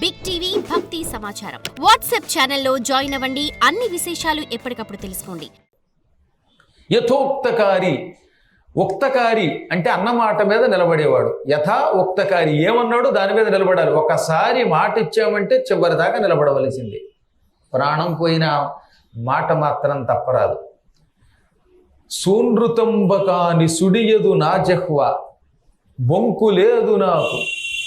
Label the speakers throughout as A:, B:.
A: Big TV భక్తి సమాచారం WhatsApp ఛానల్లో జాయిన్ అవ్వండి. అన్ని విశేషాలు ఎప్పటికప్పుడు తెలుసుకోండి.
B: యథోక్తకారి ఉక్తకారి అంటే అన్న మాట మీద నిలబడేవాడు. యథా ఉక్తకారి ఏమన్నాడు? దాని మీద నిలబడాలి. ఒకసారి మాట ఇచ్చామంటే చివరి దాకా నిలబడవలసింది. ప్రాణం పోయిన మాట మాత్రం తప్పరాదు. సూనృతంబకాని సుడియదు నా జహ్వ. బొంకు లేదు నాకు.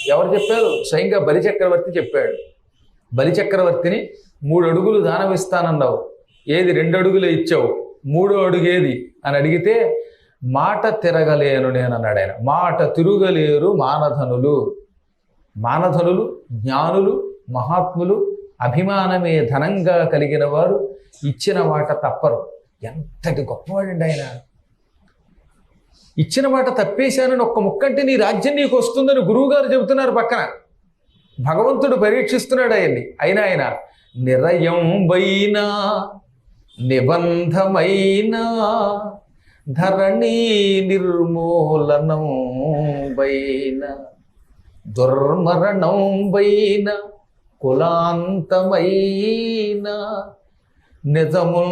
B: ఎవరు చెప్పారు? స్వయంగా బలిచక్రవర్తి చెప్పాడు. బలిచక్రవర్తిని మూడు అడుగులు దానమిస్తానన్నావు ఏది రెండు అడుగులే ఇచ్చావు? మూడో అడుగేది అని అడిగితే మాట తిరగలేను నేను అన్నాడు ఆయన. మాట తిరుగలేరు మానధనులు. మానధనులు జ్ఞానులు మహాత్ములు అభిమానమే ధనంగా కలిగిన వారు ఇచ్చిన మాట తప్పరు. ఎంతటి గొప్పవాడండి ఆయన. ఇచ్చిన మాట తప్పేశానని ఒక్క ముక్కంటే నీ రాజ్యం నీకు వస్తుందని గురువుగారు చెబుతున్నారు పక్కన. భగవంతుడు పరీక్షిస్తున్నాడు ఆయన్ని. అయినా ఆయన నిరయం వైనా నిబంధమైన ధరణి నిర్మూలనం వైన దుర్మరణం వైన కులాంతమైన నిజము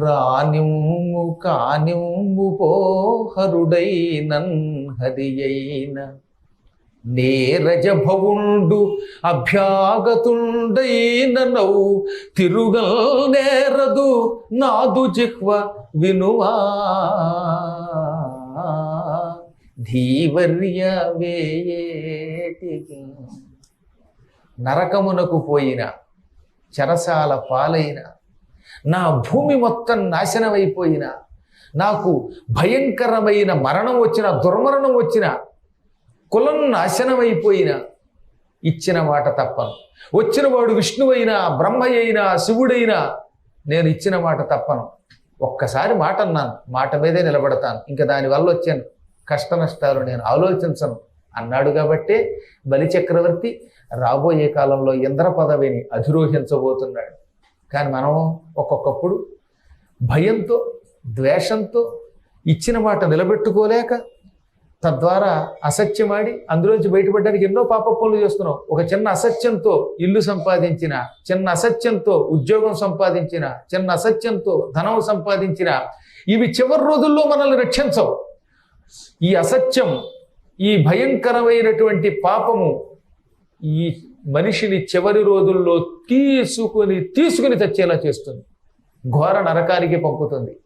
B: రానిమ్ము కానిమ్ము పోహరుడైనన్ హరియైన నేరజభవుండు అభ్యాగతుండైన నౌ తిరుగల్ నేరదు నాదు జిహ్వ వినువా. ధీవర్య వేయేటికి. నరకమునకు పోయిన చెరసాల పాలైన నా భూమి మొత్తం నాశనమైపోయిన నాకు భయంకరమైన మరణం వచ్చిన దుర్మరణం వచ్చిన కులం నాశనమైపోయిన ఇచ్చిన మాట తప్పను. వచ్చిన వాడు విష్ణువైనా బ్రహ్మ అయినా శివుడైనా నేను ఇచ్చిన మాట తప్పను. ఒక్కసారి మాట అన్నాను మాట మీదే నిలబడతాను. ఇంకా దానివల్ల వచ్చే కష్ట నష్టాలు నేను ఆలోచించను అన్నాడు కాబట్టే బలిచక్రవర్తి రాబోయే కాలంలో ఇంద్ర పదవిని అధిరోహించబోతున్నాడు. కానీ మనం ఒక్కొక్కప్పుడు భయంతో ద్వేషంతో ఇచ్చిన మాట నిలబెట్టుకోలేక తద్వారా అసత్యమాడి అందులోంచి బయటపడడానికి ఎన్నో పాప పనులు చేస్తున్నాం. ఒక చిన్న అసత్యంతో ఇల్లు సంపాదించిన చిన్న అసత్యంతో ఉద్యోగం సంపాదించిన చిన్న అసత్యంతో ధనం సంపాదించిన ఇవి చివరి రోజుల్లో మనల్ని రక్షించవు. ఈ అసత్యం ఈ భయంకరమైనటువంటి పాపము ఈ మనిషిని చివరి రోజుల్లో తీసుకుని తీసుకుని తెచ్చేలా చేస్తుంది. ఘోర నరకానికి పంపుతుంది.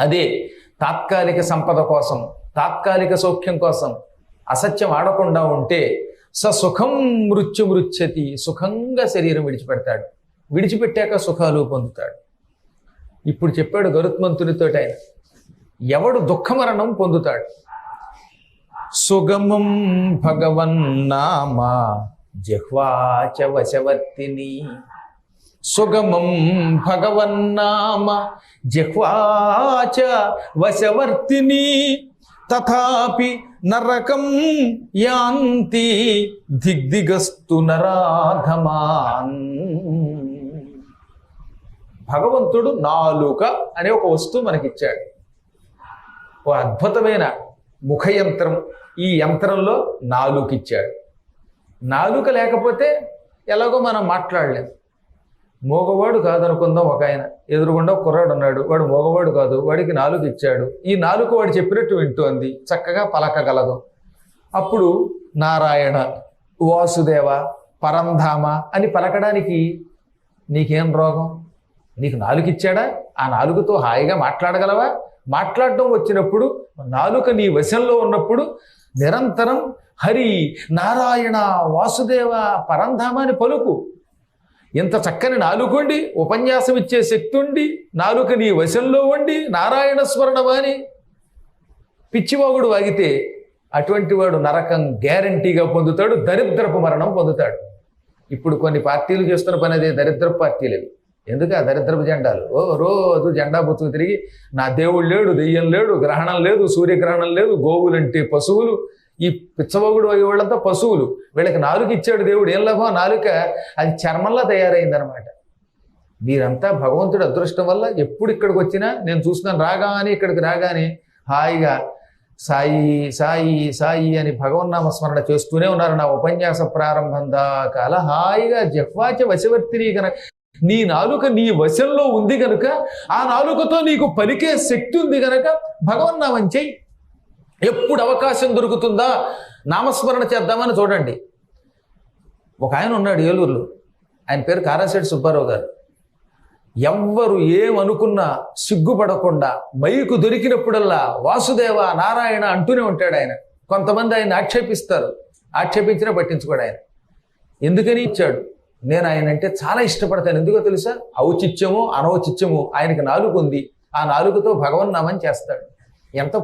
B: అదే తాత్కాలిక సంపద కోసం తాత్కాలిక సౌఖ్యం కోసం అసత్యం ఆడకుండా ఉంటే స సుఖం మృత్యు మృత్యతి సుఖంగా శరీరం విడిచిపెడతాడు. విడిచిపెట్టాక సుఖాలు పొందుతాడు. ఇప్పుడు చెప్పాడు గరుత్మంతునితో ఆయన ఎవడు దుఃఖమరణం పొందుతాడు? సుగమం భగవన్నామా? జహ్వాచ వశవర్తిని. సుగమం భగవన్నామ జహ్వాచ వశవర్తిని. తథాపి నరకం యాంతి దిగ్దిగస్తు నరాధమాన్. భగవంతుడు నాలుక అనే ఒక వస్తువు మనకిచ్చాడు. ఓ అద్భుతమైన ముఖ యంత్రం ఈ యంత్రంలో నాలుకిచ్చాడు. నాలుక లేకపోతే ఎలాగో మనం మాట్లాడలేం. మోగవాడు కాదనుకుందాం ఒక ఆయన. ఎదురుగుండా కుర్రాడు ఉన్నాడు. వాడు మోగవాడు కాదు. వాడికి నాలుక ఇచ్చాడు. ఈ నాలుక వాడు చెప్పినట్టు వింటుంది. చక్కగా పలకగలదు. అప్పుడు నారాయణ వాసుదేవ పరంధామ అని పలకడానికి నీకేం రోగం? నీకు నాలుక ఇచ్చాడా? ఆ నాలుగుతో హాయిగా మాట్లాడగలవా? మాట్లాడడం వచ్చినప్పుడు నాలుక నీ వశంలో ఉన్నప్పుడు నిరంతరం హరి నారాయణ వాసుదేవ పరంధామ అని పలుకు. ఇంత చక్కని నాలుగుండి ఉపన్యాసం ఇచ్చే శక్తి ఉండి నాలుక నీ వశంలో ఉండి నారాయణ స్మరణమాని పిచ్చివాగుడు వాగితే అటువంటి వాడు నరకం గ్యారంటీగా పొందుతాడు దరిద్రపు మరణం పొందుతాడు. ఇప్పుడు కొన్ని పార్టీలు చేస్తున్న పని అదే దరిద్రపు పార్టీలు అవి ఎందుకు ఆ దరిద్రపు జెండాలు? ఓ రోజు జెండా బుచ్చుకు తిరిగి నా దేవుడు లేడు దెయ్యం లేడు గ్రహణం లేదు సూర్యగ్రహణం లేదు గోవులంటే పశువులు ఈ పిచ్చబొగుడు అయ్యే వాళ్ళంతా పశువులు. వీళ్ళకి నాలుక ఇచ్చాడు దేవుడు. ఏం లాభం నాలుక? అది చర్మంలా తయారైందనమాట మీరంతా భగవంతుడి అదృష్టం వల్ల ఎప్పుడు ఇక్కడికి వచ్చినా నేను చూస్తున్నాను రాగానే ఇక్కడికి రాగానే హాయిగా సాయి సాయి సాయి అని భగవన్నామ స్మరణ చేస్తూనే ఉన్నారు నా ఉపన్యాస ప్రారంభం దాకాల హాయిగా జహ్వాచ వశవర్తిని కనుక నీ నాలుక నీ వశంలో ఉంది కనుక ఆ నాలుకతో నీకు పలికే శక్తి ఉంది కనుక భగవన్నామం చెయ్యి. ఎప్పుడు అవకాశం దొరుకుతుందా? నామస్మరణ చేద్దామని చూడండి. ఒక ఆయన ఉన్నాడు ఏలూరులో. ఆయన పేరు కారాశెట్టి సుబ్బారావు గారు. ఎవ్వరు ఏమనుకున్నా సిగ్గుపడకుండా మైకు దొరికినప్పుడల్లా వాసుదేవ నారాయణ అంటూనే ఉంటాడు ఆయన. కొంతమంది ఆయన ఆక్షేపిస్తారు. ఆక్షేపించినా పట్టించుకోడు ఆయన. ఎందుకని ఇచ్చాడు? నేను ఆయన అంటే చాలా ఇష్టపడతాను. ఎందుకో తెలుసా? ఔచిత్యము అనౌచిత్యము ఆయనకి నాలుగు ఉంది ఆ నాలుగుతో భగవన్నామని చేస్తాడు. ఎంత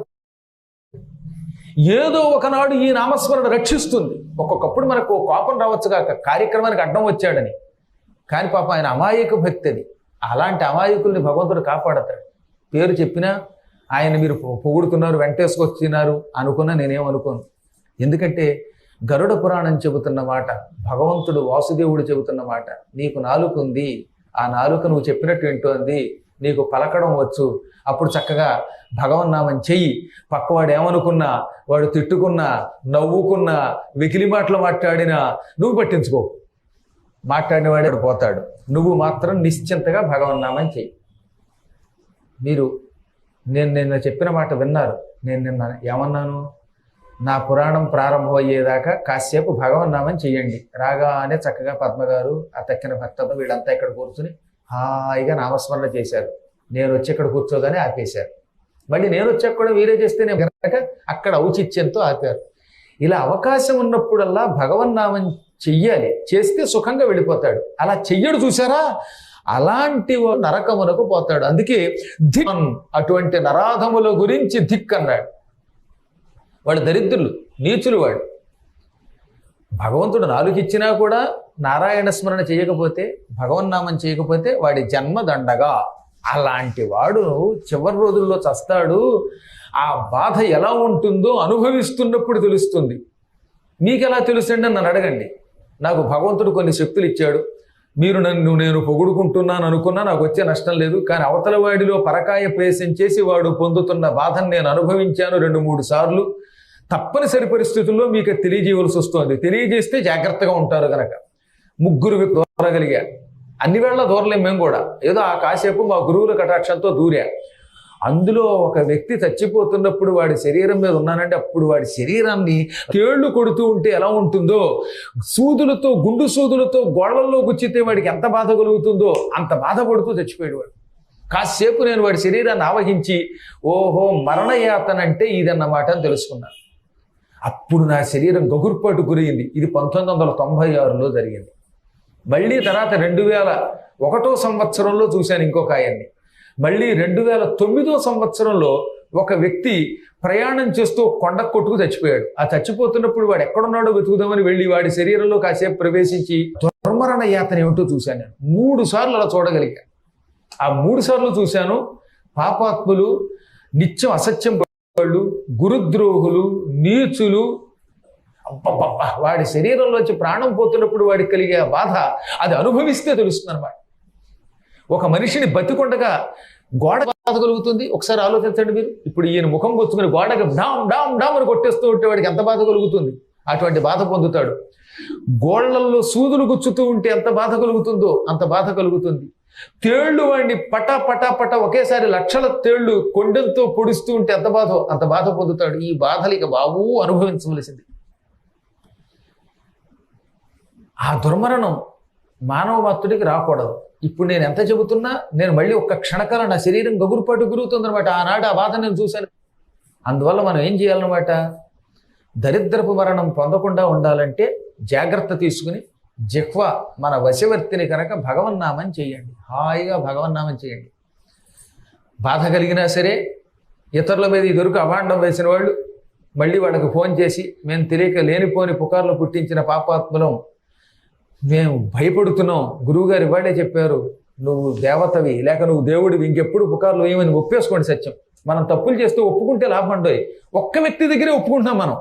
B: ఏదో ఒకనాడు ఈ నామస్మరణ రక్షిస్తుంది. ఒక్కొక్కప్పుడు మనకు కోపం రావచ్చు కాక కార్యక్రమానికి అడ్డం వచ్చాడని. కానీ పాప ఆయన అమాయక భక్తి అది అలాంటి అమాయకుల్ని భగవంతుడు కాపాడతాడు. పేరు చెప్పినా ఆయన మీరు పొగుడుతున్నారు వెంటేసుకొచ్చినారు అనుకున్నా నేనేమనుకోను ఎందుకంటే గరుడ పురాణం చెబుతున్న మాట భగవంతుడు వాసుదేవుడు చెబుతున్న మాట నీకు నాలుక ఉంది ఆ నాలుక నువ్వు చెప్పినట్టు వింటోంది నీకు పలకడం వచ్చు. అప్పుడు చక్కగా భగవన్నామం చెయ్యి. పక్కవాడు ఏమనుకున్నా వాడు తిట్టుకున్నా నవ్వుకున్నా వెకిలి మాటలు మాట్లాడినా నువ్వు పట్టించుకో. మాట్లాడిన వాడు పోతాడు. నువ్వు మాత్రం నిశ్చింతగా భగవన్నామం చెయ్యి. మీరు నేను నిన్న చెప్పిన మాట విన్నారు. నేను నిన్న ఏమన్నాను? నా పురాణం ప్రారంభం అయ్యేదాకా కాసేపు భగవన్నామం చెయ్యండి. రాగానే చక్కగా పద్మగారు ఆ తక్కిన భక్తతో వీళ్ళంతా ఇక్కడ కూర్చుని హాయిగా నామస్మరణ చేశారు. నేను వచ్చి ఇక్కడ కూర్చోగానే ఆపేశారు. మళ్ళీ నేను వచ్చాక కూడా వీరే చేస్తే నేను కనుక అక్కడ ఔచిత్యంతో ఆపారు. ఇలా అవకాశం ఉన్నప్పుడల్లా భగవన్నామం చెయ్యాలి. చేస్తే సుఖంగా వెళ్ళిపోతాడు. అలా చెయ్యడు చూసారా అలాంటి నరకమునకు పోతాడు. అందుకే ధిక్ అటువంటి నరాధముల గురించి ధిక్ అన్నాడు వాడు దరిద్రులు నీచులు వాడు. భగవంతుడు నాలుగు ఇచ్చినా కూడా నారాయణ స్మరణ చేయకపోతే భగవన్నామం చేయకపోతే వాడి జన్మ దండగా అలాంటి వాడు చివరి రోజుల్లో చస్తాడు. ఆ బాధ ఎలా ఉంటుందో అనుభవిస్తున్నప్పుడు తెలుస్తుంది. మీకు ఎలా తెలుసండి నన్ను అడగండి. నాకు భగవంతుడు కొన్ని శక్తులు ఇచ్చాడు. మీరు నన్ను నేను పొగుడుకుంటున్నాను అనుకున్నా నాకు వచ్చే నష్టం లేదు. కానీ అవతల వాడిలో పరకాయ ప్రవేశం చేసి వాడు పొందుతున్న బాధను నేను అనుభవించాను రెండు మూడు సార్లు. తప్పనిసరి పరిస్థితుల్లో మీకు తెలియజేయవలసి వస్తుంది. తెలియజేస్తే జాగ్రత్తగా ఉంటారు కనుక ముగ్గురు దూరగలిగా అన్ని వేళ దూరలేం మేము కూడా. ఏదో ఆ కాసేపు మా గురువుల కటాక్షంతో దూరా. అందులో ఒక వ్యక్తి చచ్చిపోతున్నప్పుడు వాడి శరీరం మీద ఉన్నానంటే అప్పుడు వాడి శరీరాన్ని తేళ్ళు కొడుతూ ఉంటే ఎలా ఉంటుందో సూదులతో గుండు సూదులతో గోడల్లో గుచ్చితే వాడికి ఎంత బాధ కలుగుతుందో అంత బాధపడుతూ చచ్చిపోయాడు వాడు కాసేపు నేను వాడి శరీరాన్ని ఆవహించి ఓహో మరణయాతనంటే ఇదన్నమాట అని తెలుసుకున్నాను. అప్పుడు నా శరీరం గగుర్పాటు గురైంది. ఇది పంతొమ్మిది వందల తొంభై ఆరులో జరిగింది. మళ్ళీ తర్వాత రెండు వేల ఒకటో సంవత్సరంలో చూశాను ఇంకొక ఆయన్ని. మళ్ళీ రెండు వేల తొమ్మిదో సంవత్సరంలో ఒక వ్యక్తి ప్రయాణం చేస్తూ కొండ కొట్టుకు చచ్చిపోయాడు. ఆ చచ్చిపోతున్నప్పుడు వాడు ఎక్కడున్నాడో వెతుకుదామని వెళ్ళి వాడి శరీరంలో కాసేపు ప్రవేశించి దుర్మరణ యాతన ఏమిటో చూశాను. నేను మూడు సార్లు అలా చూడగలిగా. ఆ మూడు సార్లు చూశాను. పాపాత్ములు నిత్యం అసత్యం వాళ్ళు గురుద్రోహులు నీచులు వాడి శరీరంలోంచి ప్రాణం పోతున్నప్పుడు వాడికి కలిగే బాధ అది అనుభవిస్తే తెలుస్తుంది అనమాట ఒక మనిషిని బతికొండగా గోడ బాధ కలుగుతుంది. ఒకసారి ఆలోచించండి మీరు. ఇప్పుడు ఈయన ముఖం కొచ్చుకుని గోడకి డామ్ డామ్ డామ్ అని కొట్టేస్తూ ఉంటే వాడికి ఎంత బాధ కలుగుతుంది? అటువంటి బాధ పొందుతాడు. గోళ్ళల్లో సూదులు గుచ్చుతూ ఉంటే ఎంత బాధ కలుగుతుందో అంత బాధ కలుగుతుంది. తేళ్ళు వాడిని పటా పటా పటా ఒకేసారి లక్షల తేళ్ళు కొండంతో పొడుస్తూ ఉంటే ఎంత బాధో? అంత బాధ పొందుతాడు. ఈ బాధలు ఇక బాబు అనుభవించవలసింది. ఆ దుర్మరణం మానవ మాత్రుడికి రాకూడదు. ఇప్పుడు నేను ఎంత చెబుతున్నా నేను మళ్ళీ ఒక్క క్షణకాలం నా శరీరం గగురుపాటు గురుగుతుందనమాట ఆనాడు ఆ బాధ నేను చూశాను. అందువల్ల మనం ఏం చేయాలన్నమాట? దరిద్రపు మరణం పొందకుండా ఉండాలంటే జాగ్రత్త తీసుకుని జిహ్వ మన వశవర్తిని కనుక భగవన్నామం చేయండి. హాయిగా భగవన్నామం చేయండి. బాధ కలిగినా సరే ఇతరుల మీద ఈ దొరికి అభాండం వేసిన వాళ్ళు మళ్ళీ వాళ్ళకు ఫోన్ చేసి మేము తెలియక లేనిపోని పుకార్లు పుట్టించిన పాపాత్ములం మేము భయపడుతున్నాం. గురువుగారు ఇవాళే చెప్పారు నువ్వు దేవతవి లేక నువ్వు దేవుడివి ఇంకెప్పుడు పుకార్లు ఏమని ఒప్పేసుకోండి సత్యం. మనం తప్పులు చేస్తూ ఒప్పుకుంటే లాభం ఉండవు ఒక్క వ్యక్తి దగ్గరే ఒప్పుకుంటున్నాం మనం.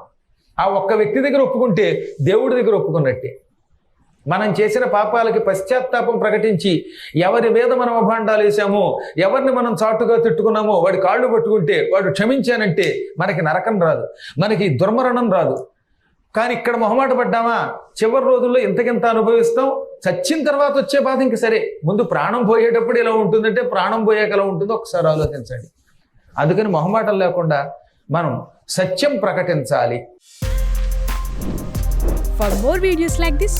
B: ఆ ఒక్క వ్యక్తి దగ్గర ఒప్పుకుంటే దేవుడి దగ్గర ఒప్పుకున్నట్టే. మనం చేసిన పాపాలకి పశ్చాత్తాపం ప్రకటించి ఎవరి మీద మనం అభాండాలు వేసామో ఎవరిని మనం చాటుగా తిట్టుకున్నామో వాడి కాళ్ళు పట్టుకుంటే వాడు క్షమించానంటే మనకి నరకం రాదు మనకి దుర్మరణం రాదు. కానీ ఇక్కడ మొహమాట పడ్డామా? చివరి రోజుల్లో ఇంతకింత అనుభవిస్తాం. చచ్చిన తర్వాత వచ్చే బాధ ఇంక సరే. ముందు ప్రాణం పోయేటప్పుడు ఎలా ఉంటుందంటే ప్రాణం పోయాక ఎలా ఉంటుందో ఒకసారి ఆలోచించండి. అందుకని మొహమాటం లేకుండా మనం సత్యం ప్రకటించాలి.
C: For more videos like this